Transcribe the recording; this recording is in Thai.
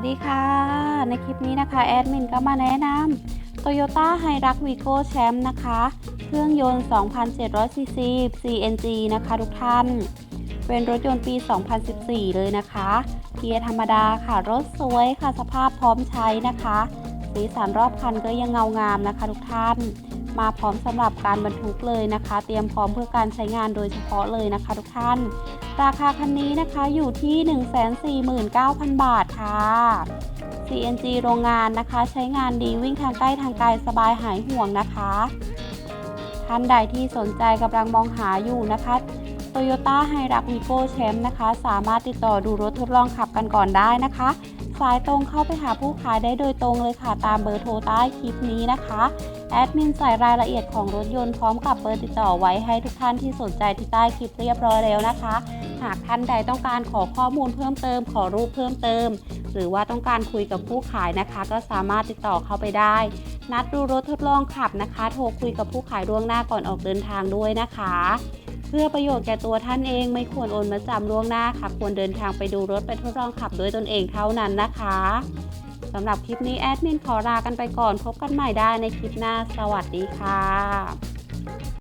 สวัสดีค่ะ ในคลิปนี้นะคะ แอดมินก็มาแนะนำ Toyota h i r u x Vigo Champ นะคะ เครื่องยนต์ 2,700cc CNG นะคะทุกท่าน เป็นรถยนต์ปี 2014 เลยนะคะ เกียร์ธรรมดาค่ะ รถสวยค่ะ สภาพพร้อมใช้นะคะ สีสันรอบคันก็ยังเงางามนะคะทุกท่าน มาพร้อมสำหรับการบรรทุกเลยนะคะ เตรียมพร้อมเพื่อการใช้งานโดยเฉพาะเลยนะคะ ทุกท่าน ราคาคันนี้นะคะอยู่ที่ 149,000 บาทค่ะ CNG โรงงานนะคะ ใช้งานดีวิ่งทางใกล้ทางไกลสบายหายห่วงนะคะ ท่านใดที่สนใจกำลังมองหาอยู่นะคะ Toyota h i r u x Vigo Champ นะคะ สามารถติดต่อดูรถทดลองขับกันก่อนได้นะคะ สายตรงเข้าไปหาผู้ขายได้โดยตรงเลยค่ะ ตามเบอร์โทรใต้คลิปนี้นะคะแอดมินใส่รายละเอียดของรถยนต์พร้อมกับเบอร์ติดต่อไว้ให้ทุกท่านที่สนใจที่ใต้คลิปเรียบร้อยแล้วนะคะ หากท่านใดต้องการขอข้อมูลเพิ่มเติม ขอรูปเพิ่มเติม หรือว่าต้องการคุยกับผู้ขายนะคะ ก็สามารถติดต่อเข้าไปได้ นัดดูรถทดลองขับนะคะ โทรคุยกับผู้ขายล่วงหน้าก่อนออกเดินทางด้วยนะคะ เพื่อประโยชน์แก่ตัวท่านเองไม่ควรโอนมาจำล่วงหน้าค่ะ ควรเดินทางไปดูรถไปทดลองขับด้วยตนเองเท่านั้นนะคะสำหรับคลิปนี้แอดมินขอลากันไปก่อนพบกันใหม่ได้ในคลิปหน้า สวัสดีค่ะ